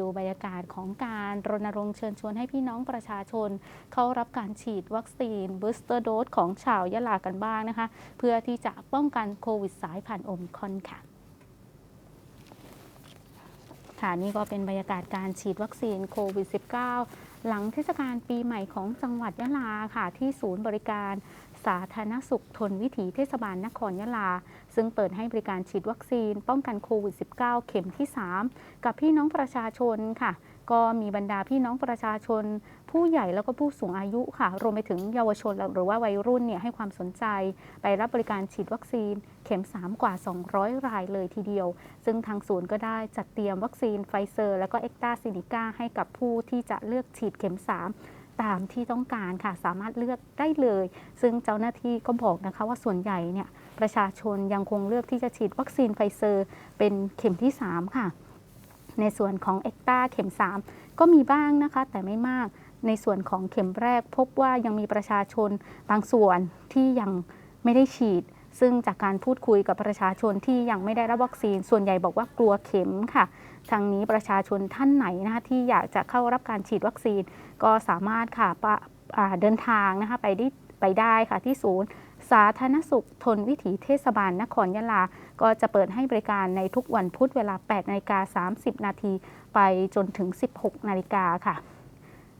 ดูบรรยากาศของการรณรงค์เชิญชวนให้พี่น้องประชาชน เข้ารับการฉีดวัคซีนบูสเตอร์โดสของชาวยะลากันบ้างนะคะ เพื่อที่จะป้องกันโควิดสายพันธุ์โอมิคอนค่ะค่ะนี่ก็เป็นบรรยากาศการฉีดวัคซีนโควิด -19 หลังเทศกาลปีใหม่ของจังหวัดยะลาค่ะ ที่ศูนย์บริการ สาธารณสุขทนวิถีเทศบาลนครยะลา ซึ่งเปิดให้บริการฉีดวัคซีน ป้องกันโควิด -19 เข็มที่ 3 กับพี่น้องประชาชนค่ะ ก็มีบรรดาพี่น้องประชาชน ผู้ใหญ่แล้วก็ผู้สูงอายุค่ะ รวมไปถึงเยาวชนหรือว่าวัยรุ่นเนี่ยให้ความสนใจ ไปรับบริการฉีดวัคซีน เข็ม 3 กว่า 200 รายเลยทีเดียว ซึ่งทางศูนย์ก็ได้จัดเตรียมวัคซีนไฟเซอร์ แล้วก็เอ็กตาซินิก้าให้กับผู้ที่จะเลือกฉีดเข็ม 3 ตามที่ต้องการค่ะ สามารถเลือกได้เลย ซึ่งเจ้าหน้าที่ก็บอกนะคะว่าส่วนใหญ่เนี่ยประชาชนยังคงเลือกที่จะฉีดวัคซีนไฟเซอร์ เป็นเข็มที่ 3 ค่ะ ในส่วนของเอ็กตาเข็ม 3 ก็มีบ้างนะคะ แต่ไม่มากในส่วนของเข็มแรกพบว่ายังมีประชาชนบางส่วนที่ยังไม่ได้ฉีด ซึ่งจากการพูดคุยกับประชาชนที่ยังไม่ได้รับวัคซีน ส่วนใหญ่บอกว่ากลัวเข็มค่ะ ทางนี้ประชาชนท่านไหนนะคะที่อยากจะเข้ารับการฉีดวัคซีน ก็สามารถค่ะปะเดินทางนะคะไปได้ไปได้ค่ะที่ศูนย์สาธารณสุขทนวิถีเทศบาลนครยะลา ก็จะเปิดให้บริการในทุกวันพุธเวลา 8นาฬิกา30 นาทีไปจนถึง 16นาฬิกาค่ะ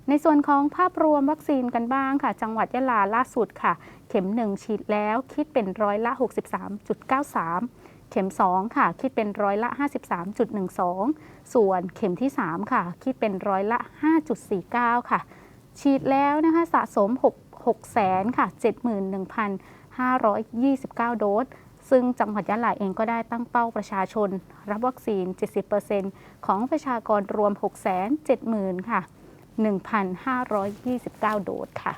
ในส่วนของภาพรวมวัคซีนกันบ้างค่ะ จังหวัดยะลาล่าสุดค่ะ เข็ม 1 ฉีดแล้วคิดเป็นร้อยละ 63.93 เข็ม 2 ค่ะ คิดเป็นร้อยละ 53.12 ส่วนเข็มที่ 3 ค่ะ คิดเป็นร้อยละ 5.49 ค่ะ ฉีดแล้วนะคะสะสม 6 6แสนค่ะ 71,529 โดสซึ่งจังหวัดยะลาเองก็ได้ตั้งเป้าประชาชน รับวัคซีน 70%ของประชากรรวม 6 7 0 0 0 0 ค่ะ 1,529 โดสค่ะ